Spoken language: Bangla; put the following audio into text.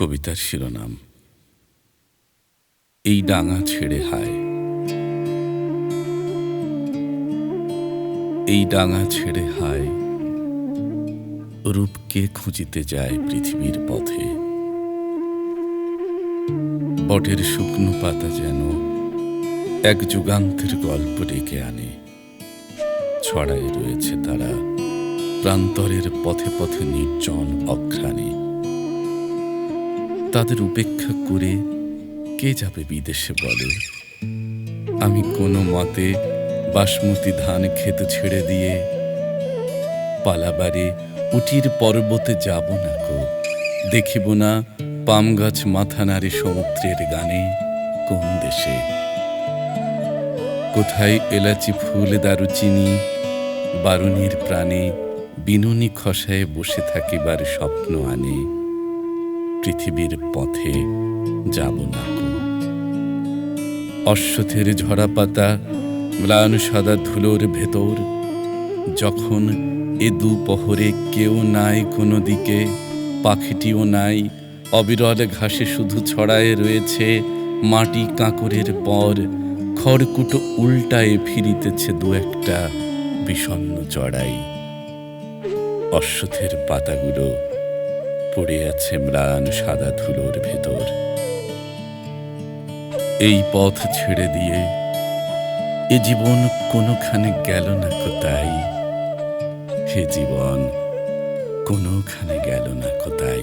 কবিতার শিরোনাম। এই ডাঙা ছেড়ে হায়। এই ডাঙা ছেড়ে হায়। রূপকে খুঁজিতে যায় পৃথিবীর পথে। বটের শুকনো পাতা যেন এক যুগান্তের গল্প ডেকে আনে। ছড়াই রয়েছে তারা প্রান্তরের পথে পথে নির্জন অঘ্রাণে তাদের উপেক্ষা করে কে যাবে বিদেশে বলে? আমি কোনো মতে বাসমতি ধান খেতে ছেড়ে দিয়ে পালাবারে উটির পর্বতে যাব না কো দেখিব না পাম গাছ মাথা নাড়ে সমুদ্রের গানে কোন দেশে। কোথায় এলাচি, ফুল, দারুচিনি, বারুণীর প্রাণে বিনুনি খসায় বসে থাকিবার স্বপ্ন আনে। পৃথিবীর পথে যাব না অশ্বথের ঝরা পাতা, ম্লান সাদা ধুলোর ভেতর, যখন এ দুপহরে কেউ নাই কোনো দিকে, পাখিটিও নাই, অবিরল ঘাসে শুধু ছড়ায় রয়েছে মাটি কাঁকরের পর, খড়কুটো উল্টায় ফিরিতেছে দু একটা বিষণ্ন চড়াই। অশ্বথের পাতাগুলো পড়ে আছে ম্লান সাদা ধুলোর ভেতর। এই পথ ছেড়ে দিয়ে এ জীবন কোনোখানে গেল না কোথায়? হে জীবন কোনোখানে গেল না কোথায়?